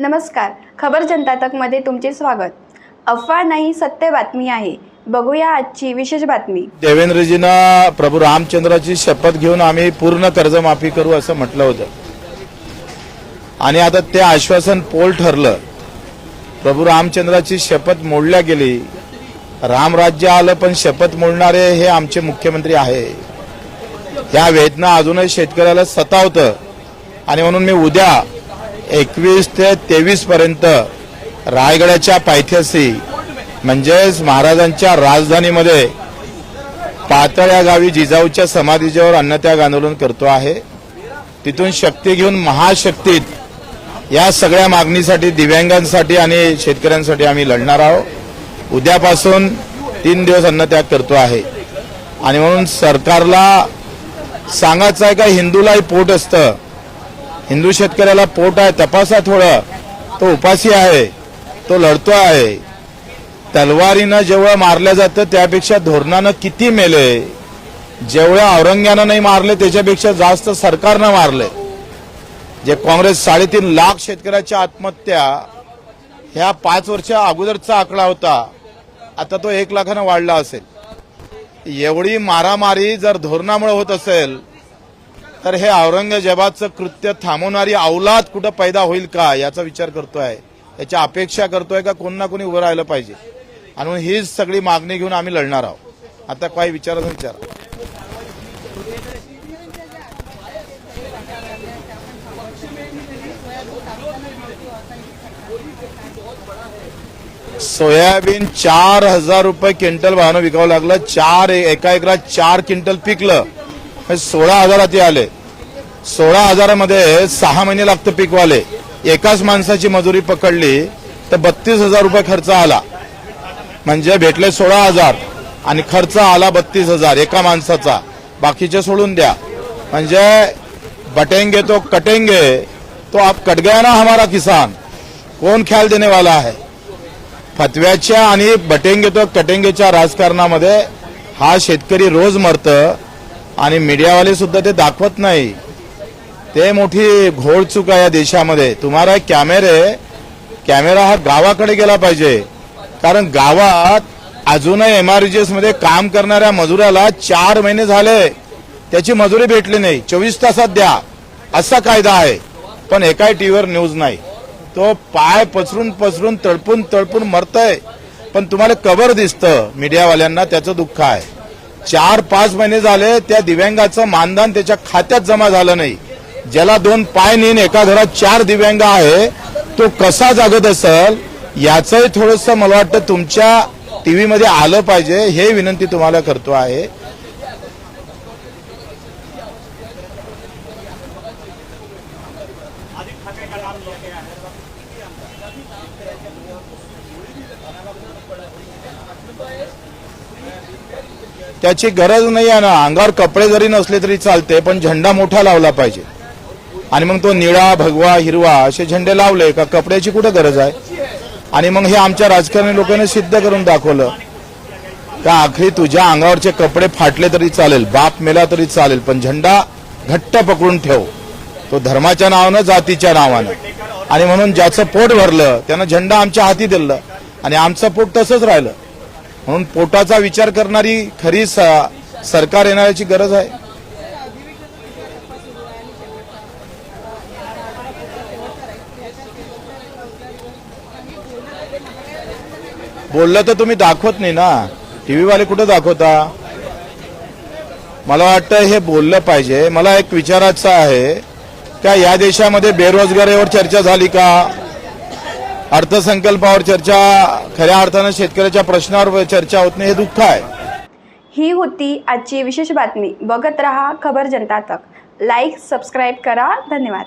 नमस्कार. खबर जनता तकमध्ये तुमचे स्वागत. अफवा नाही सत्य बातमी आहे. बघूया आजची विशेष बातमी. देवेंद्रजीनं प्रभू रामचंद्राची शपथ घेऊन आम्ही पूर्ण कर्जमाफी करू असं म्हटलं होतं. आणि आता ते आश्वासन पोल ठरलं. प्रभू रामचंद्राची शपथ मोडल्या गेली. रामराज्य आलं पण शपथ मोडणारे हे आमचे मुख्यमंत्री आहे. या वेदना अजूनही शेतकऱ्याला सतावतं. आणि म्हणून मी उद्या एकवीस ते तेवीस पर्यंत रायगडाच्या पायथ्याशी म्हणजेच महाराजांच्या राजधानीमध्ये पातळ या गावी जिजाऊच्या समाधीच्यावर अन्नत्याग आंदोलन करतो आहे. तिथून शक्ती घेऊन महाशक्तीत या सगळ्या मागणीसाठी दिव्यांगांसाठी आणि शेतकऱ्यांसाठी आम्ही लढणार आहोत. उद्यापासून तीन दिवस अन्नत्याग करतो आहे. आणि म्हणून सरकारला सांगायचं आहे का हिंदूलाही पोट असतं. हिंदू शेतकऱ्याला पोट आहे तपासा थोडं. तो उपासी आहे तो लढतो आहे. तलवारीनं जेवढं मारलं जातं त्यापेक्षा धोरणानं किती मेले? जेवढ्या औरंग्यानं नाही मारले त्याच्यापेक्षा जास्त सरकारनं मारले. जे काँग्रेस साडेतीन लाख शेतकऱ्याच्या आत्महत्या ह्या पाच वर्षा अगोदरचा आकडा होता. आता तो एक लाखानं वाढला असेल. एवढी मारामारी जर धोरणामुळे होत असेल तर हे औरंगजेबाचं कृत्य थांबवणारी अवलाद कुठं पैदा होईल का याचा विचार करतोय. याची अपेक्षा करतोय का कोण ना कोणी उभं राहिलं पाहिजे. आणि हीच सगळी मागणी घेऊन आम्ही लढणार आहोत. आता काही विचारायचं विचार. सोयाबीन चार हजार रुपये क्विंटल भावानं विकावं लागलं. चार एका एकरात चार क्विंटल पिकलं. म्हणजे सोळा हजारात आले. सोळा हजारामध्ये सहा महिने लागतं पिकवाले. एकाच माणसाची मजुरी पकडली तर बत्तीस हजार रुपये खर्च आला. म्हणजे भेटले सोळा हजार आणि खर्च आला बत्तीस हजार एका माणसाचा. बाकीचे सोडून द्या. म्हणजे बटेंगे तो कटेंगे तो आप कट गया ना हमारा किसान. कोण ख्याल देने वाला आहे? फतव्याच्या आणि बटेंगे तो कटेंगेच्या राजकारणामध्ये हा शेतकरी रोज मरतं आणि मीडियावाले सुद्धा ते दाखवत नाही. ते मोठी घोडचूक आहे या देशामध्ये. तुम्हाला कॅमेरे कॅमेरा हा गावाकडे गेला पाहिजे. कारण गावात अजूनही एमआरजीएसमध्ये काम करणाऱ्या मजुराला चार महिने झाले. त्याची मजुरी भेटली नाही. चोवीस तासात द्या. असा कायदा आहे. पण एकाही टीव्हीवर न्यूज नाही. तो पाय पसरून पसरून तळपून तळपून मरतय. पण तुम्हाला कबर दिसतं. मीडियावाल्यांना त्याचं दुःख आहे. चार पाच महिने झाले त्या दिव्यांगाचं मानधन त्याच्या खात्यात जमा झालं नाही. ज्याला दोन पाय नेन एका घरात चार दिव्यांग आहे तो कसा जागत असेल याचंही थोडंसं मला वाटतं तुमच्या टीव्हीमध्ये आलं पाहिजे हे विनंती तुम्हाला करतो आहे. त्याची गरज नाही आहे ना. अंगावर कपडे जरी नसले तरी चालते पण झेंडा मोठा लावला पाहिजे. आणि मग तो निळा भगवा हिरवा असे झेंडे लावले का कपड्याची कुठं गरज आहे? आणि मग हे आमच्या राजकारणी लोकांनी सिद्ध करून दाखवलं का आखरी तुझ्या अंगावरचे कपडे फाटले तरी चालेल बाप मेला तरी चालेल पण झेंडा घट्ट पकडून ठेव. तो धर्माच्या नावानं जातीच्या नावानं. आणि म्हणून ज्याचं पोट भरलं त्यानं झेंडा आमच्या हाती दिलं. आणि आमचं पोट तसंच राहिलं. म्हणून पोटाचा विचार करणारी खरी सरकार येणाऱ्याची गरज आहे. बोललं तर तुम्ही दाखवत नाही ना. टीव्ही वाले कुठं दाखवता? मला वाटतं हे बोललं पाहिजे. मला एक विचारायचं आहे का या देशामध्ये बेरोजगारीवर चर्चा झाली का? अर्थसंकल्पावर चर्चा खऱ्या अर्थानं शेतकऱ्याच्या प्रश्नावर चर्चा होत नाही हे दुःख आहे. ही होती आजची विशेष बातमी. बघत रहा खबर जनता तक. लाईक सबस्क्राईब करा. धन्यवाद.